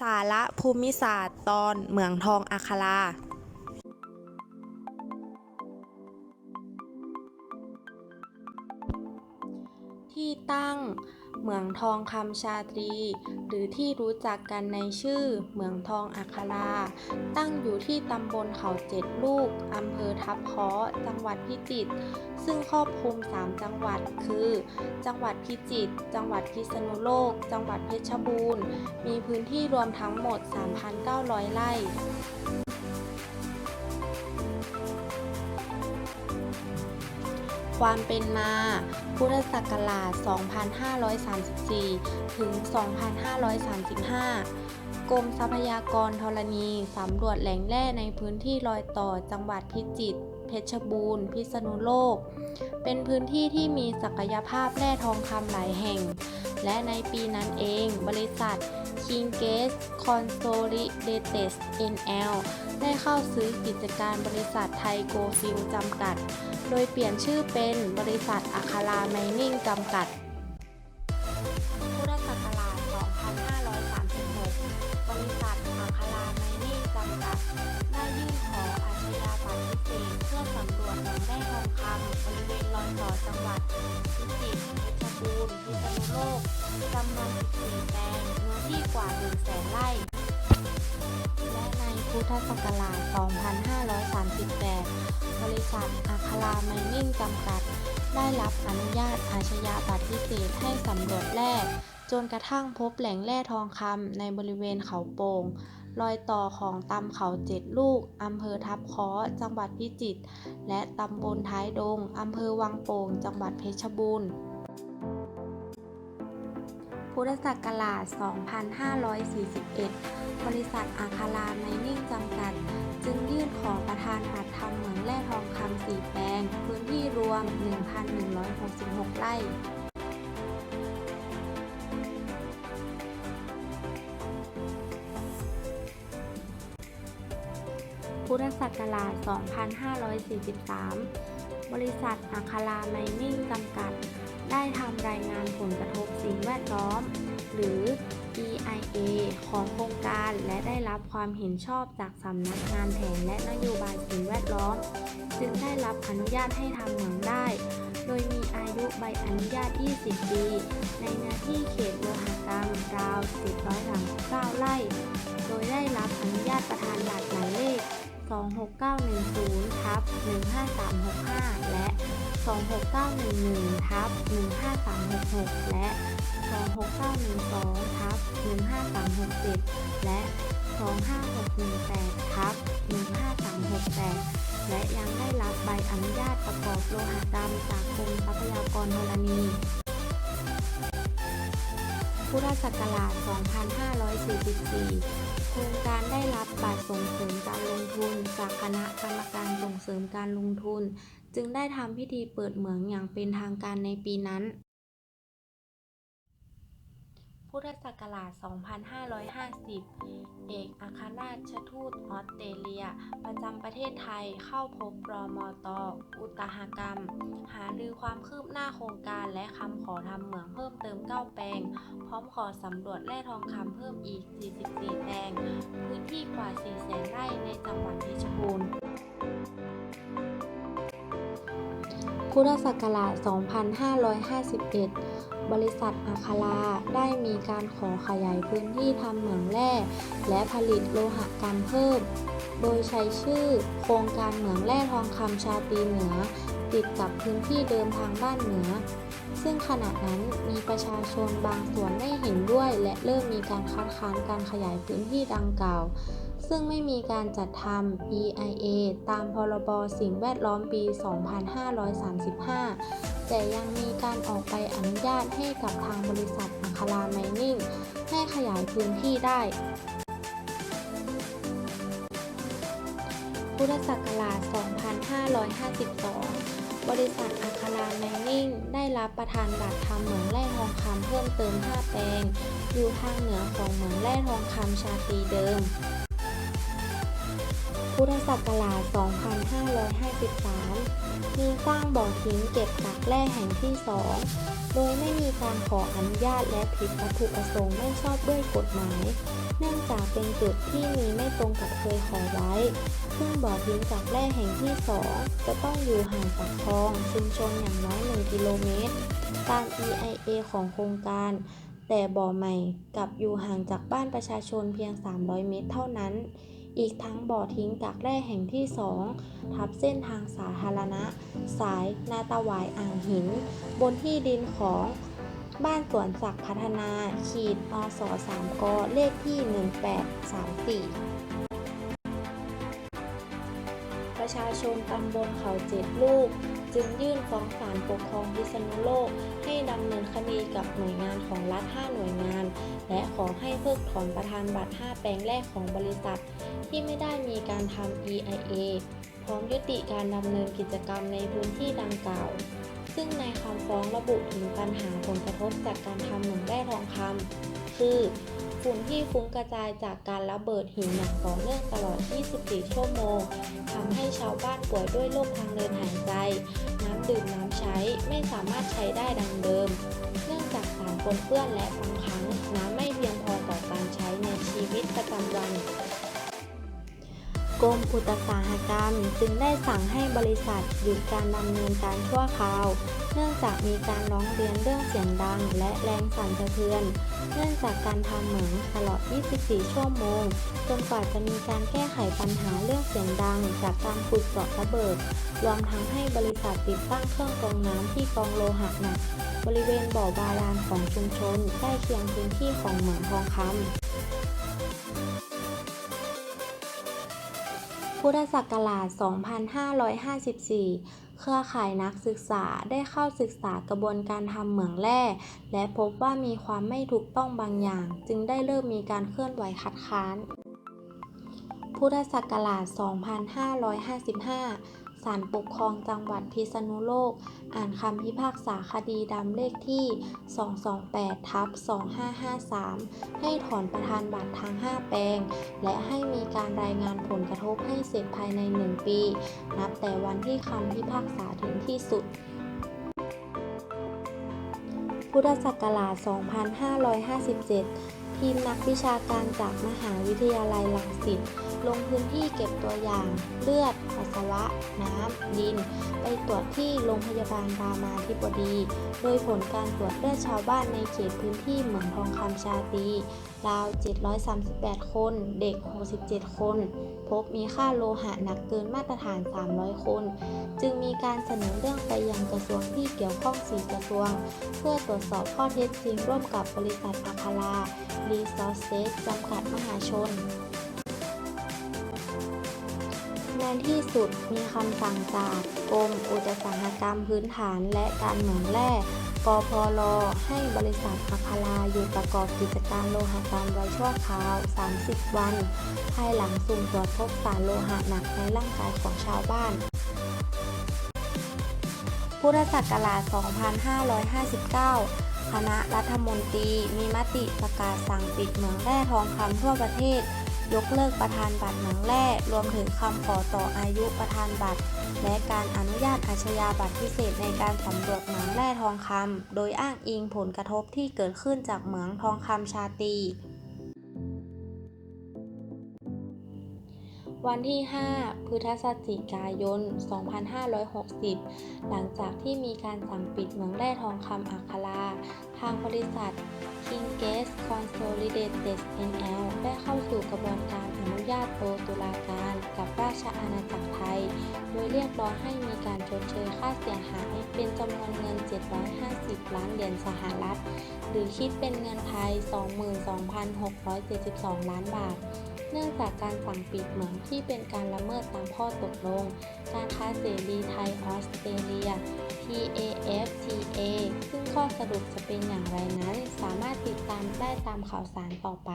สาระภูมิศาสตร์ตอนเหมืองทองอัคราที่ตั้ง เหมืองทองคำชาตรี หรือที่รู้จักกันในชื่อเหมืองทองอัครา ตั้งอยู่ที่ตำบลเขาเจ็ดลูกอำเภอทับเคาะจังหวัดพิจิตรซึ่งครอบคลุม 3 จังหวัดคือ จังหวัดพิจิตรจังหวัดพิษณุโลก จังหวัดเพชรบูรณ์ มีพื้นที่รวมทั้งหมด 3,900 ไร่ ความเป็นมา พุทธศักราช 2534 ถึง 2535 กรมทรัพยากรธรณีสำรวจแหล่งแร่ในพื้นที่รอยต่อจังหวัดพิจิตร เพชรบูรณ์ พิษณุโลก เป็นพื้นที่ที่มีศักยภาพแร่ทองคำหลายแห่ง และในปีนั้นเองบริษัท i n g a g e Consolidated NL ได้เข้าซื้อกิจการบริษัทไทยโกฟิลจำกัด โดยเปลี่ยนชื่อเป็นบริษัทอัคาราไมนิ่งจำกัดพุทธศักราช 2536 บริษัทอัคาราไมนิ่งจำกัด ตเศษเพื่อสำรวจแหล่งแร่ทองคำบริเวณรอยต่อจังหวัดพิจิตรเพชรบูรณ์พิษณุโลกจำนวน14แปลงเนื้อที่กว่า1แสนไร่ และในพุทธศักราช 2538 บริษัทอัคราไมนิ่งจำกัด ได้รับอนุญาตอาชญาบัตรพิเศษให้สำรวจแร่จนกระทั่งพบแหล่งแร่ทองคำในบริเวณเขาโป่ง รอยต่อของตำเขาเจ็ดลูกอำเภอทับคาะจังหวัดพิจิตร และตำบลท้ายดงอำเภอวังโป่ง จังหวัดเพชรบูรณ์ พุทธศักราช 2541 บริษัทอาคาราไมนิ่งจำกัด จึงยื่นขอประทานบัตรทำเหมืองแร่ทองคำ4แปลง พื้นที่รวม 1,166 ไร่ พุทธศักราช 2543 บริษัทอัคราไมนิ่งจำกัด ได้ทำรายงานผลกระทบสิ่งแวดล้อม หรือ EIA ของโครงการและได้รับความเห็นชอบจากสำนักงานแผนและนโยบายสิ่งแวดล้อม จึงได้รับอนุญาตให้ทำเหมืองได้ โดยมีอายุใบอนุญาต 20 ปี ในเนื้อที่เขตโลหกรรมราว739ไร่ โดยได้รับอนุญาตประธานบัตรหมายเลข 26910ทับ15365 และ 26911ทับ15366 และ 26912ทับ15367 และ 25618ทับ15368 และยังได้รับใบอนุญาตประกอบโลหกรรมจากกรมทรัพยากรธรณีพุทธศักราช2544 โครงการได้รับบัตรส่งเสริมการลงทุน จากคณะกรรมการส่งเสริมการลงทุน จึงได้ทำพิธีเปิดเหมืองอย่างเป็นทางการในปีนั้น พุทธศักราช 2550 เอกอัครราชทูตออสเตรเลีย ประจำประเทศไทยเข้าพบรอมอตออุตสาหกรรม หารือความคืบหน้าโครงการและคำขอทำเหมืองเพิ่มเติม 9 แปลง พร้อมขอสำรวจแร่ทองคำเพิ่มอีก 44 แปลง พื้นที่กว่า 4 แสนไร่ในจังหวัดเพชรบูรณ์ พุทธศักราช 2551 บริษัทอาคาราได้มีการขอขยายพื้นที่ทำเหมืองแร่ และผลิตโลหกรรมเพิ่ม โดยใช้ชื่อโครงการเหมืองแร่ทองคำชาตีเหนือ ติดกับพื้นที่เดิมทางบ้านเหนือ ซึ่งขณะนั้นมีประชาชนบางส่วนไม่เห็นด้วย และเริ่มมีการคัดค้านการขยายพื้นที่ดังกล่าว ซึ่งไม่มีการจัดทำ EIA ตามพรบสิ่งแวดล้อมปี 2535 แต่ยังมีการออกใบอนุญาตให้กับทางบริษัทอัคราไมนิ่ง ให้ขยายพื้นที่ได้ พุทธศักราช 2552บริษัทอัคราไมนิ่ง ได้รับประทานบัตรทำเหมืองแร่ทองคำเพิ่มเติม 5 แปลง อยู่ทางเหนือของเหมืองแร่ทองคำชาตีเดิม พุทธศักราช 2553 มีสร้างบ่อทิ้งเก็บกักแร่แห่งที่2โดยไม่มีการขออนุญาตและผิดวัตถุประสงค์ไม่ชอบด้วยกฎหมาย เนื่องจากเป็นจุดที่มีไม่ตรงกับเคยขอไว้ ซึ่งบ่อทิ้งจากแร่แห่งที่2จะต้องอยู่ห่างจากคลองชุมชนอย่างน้อย 1 กิโลเมตร ตาม EIA ของโครงการแต่บ่อใหม่กลับอยู่ห่างจากบ้านประชาชนเพียง 300 เมตรเท่านั้น อีกทั้งบ่อทิ้งกากแร่แห่งที่ 2 ทับเส้นทางสาธารณะ สายนาตาหวายอ่างหิน บนที่ดินของบ้านสวนศักดิ์พัฒนา ขีดอส3กเลขที่ 1834 ชาชนตำบลเขาเจ็ดลูก จึงยื่นฟ้องศาลปกครองพิษณุโลก ให้ดำเนินคดีกับหน่วยงานของรัฐ 5 หน่วยงาน และขอให้เพิกถอนประธานบัตร 5 แปลงแรกของบริษัท ที่ไม่ได้มีการทำ EIA พร้อมยุติการดำเนินกิจกรรมในพื้นที่ดังกล่าว ซึ่งในคำฟ้องระบุถึงปัญหาผลกระทบจากการทำเหมืองแร่ทองคำคือ ฝุ่นที่ฟุ้งกระจายจากการระเบิดหินอย่างต่อเนื่องตลอด 24 ชั่วโมงทำให้ชาวบ้านป่วยด้วยโรคทางเดินหายใจ น้ำดื่มน้ำใช้ไม่สามารถใช้ได้ดังเดิม เนื่องจากสารปนเปื้อนและบางครั้งน้ำไม่เพียงพอต่อการใช้ในชีวิตประจำวัน กรมอุตสาหกรรม จึงได้สั่งให้บริษัทหยุดการดำเนินการชั่วคราว เนื่องจากมีการร้องเรียนเรื่องเสียงดัง และแรงสั่นสะเทือน เนื่องจากการทำเหมืองตลอด 24 ชั่วโมง จนกว่าจะมีการแก้ไขปัญหาเรื่องเสียงดัง จากการขุดเจาะระเบิด รวมทั้งให้บริษัทติดตั้งเครื่องกรองน้ำที่กรองโลหะหนักบริเวณบ่อบาดาลของชุมชนใกล้เคียงพื้นที่ของเหมืองทองคำ พุทธศักราช 2554 เครือข่ายนักศึกษาได้เข้าศึกษากระบวนการทำเหมืองแร่ และพบว่ามีความไม่ถูกต้องบางอย่าง จึงได้เริ่มมีการเคลื่อนไหวคัดค้าน พุทธศักราช 2555 ศาลปกครองจังหวัดพิษณุโลก อ่านคำพิพากษาคดีดำเลขที่ 228ทับ2553 ให้ถอนประธานบัตรทั้ง 5 แปลง และให้มีการรายงานผลกระทบให้เสร็จภายใน 1 ปี นับแต่วันที่คำพิพากษาถึงที่สุดพุทธศักราช 2557 ทีมนักวิชาการจากมหาวิทยาลัยรังสิต ลงพื้นที่เก็บตัวอย่างเลือด ปัสสาวะ น้ำ ดิน ไปตรวจที่โรงพยาบาลรามาธิบดี โดยผลการตรวจเลือดชาวบ้านในเขตพื้นที่เหมืองทองคำชาตีราว 738 คน เด็ก 67 คน พบมีค่าโลหะหนักเกินมาตรฐาน 300 คน จึงมีการเสนอเรื่องไปยังกระทรวงที่เกี่ยวข้อง 4 กระทรวง เพื่อตรวจสอบข้อเท็จจริงร่วมกับบริษัทอัคารารีซอสเซสจำกัดมหาชน นที่สุดมีคำสั่งจากกรมอุตสาหกรรมพื้นฐานและการเหมืองแร่กพลให้บริษัทอัคาราหยุดประกอบกิจการโลหกรรมไว้ชั่วคราว 30 วัน ภายหลังสุ่มตรวจพบสารโลหะหนักในร่างกายของชาวบ้านพุทธศักราช 2559 คณะรัฐมนตรีมีมติประกาศสั่งปิดเหมืองแร่ทองคำทั่วประเทศ ยกเลิกประธานบัตรเหมืองแร่รวมถึงคำขอต่ออายุประธานบัตร และการอนุญาตอาชญาบัตรพิเศษในการสำรวจเหมืองแร่ทองคำโดยอ้างอิงผลกระทบที่เกิดขึ้นจากเหมืองทองคำชาต วันที่ 5 พฤศจิกายน 2560 หลังจากที่มีการสั่งปิดเหมืองแร่ทองคำอัครา ทางบริษัท King Gas Consolidated NL ได้เข้าสู่กระบวนการอนุญาตโตตุลาการกับราชอาณาจักรไทย โดยเรียกร้องให้มีการชดเชยค่าเสียหาย เป็นจำนวนเงิน 750 ล้านเหรียญสหรัฐ หรือคิดเป็นเงินไทย 22,672 ล้านบาท เนื่องจากการสั่งปิดเหมืองที่เป็นการละเมิดตามข้อตกลง การค้าเสรีไทยออสเตรเลีย TAFTA ซึ่งข้อสรุปจะเป็นอย่างไรนั้น สามารถติดตามได้ตามข่าวสารต่อไป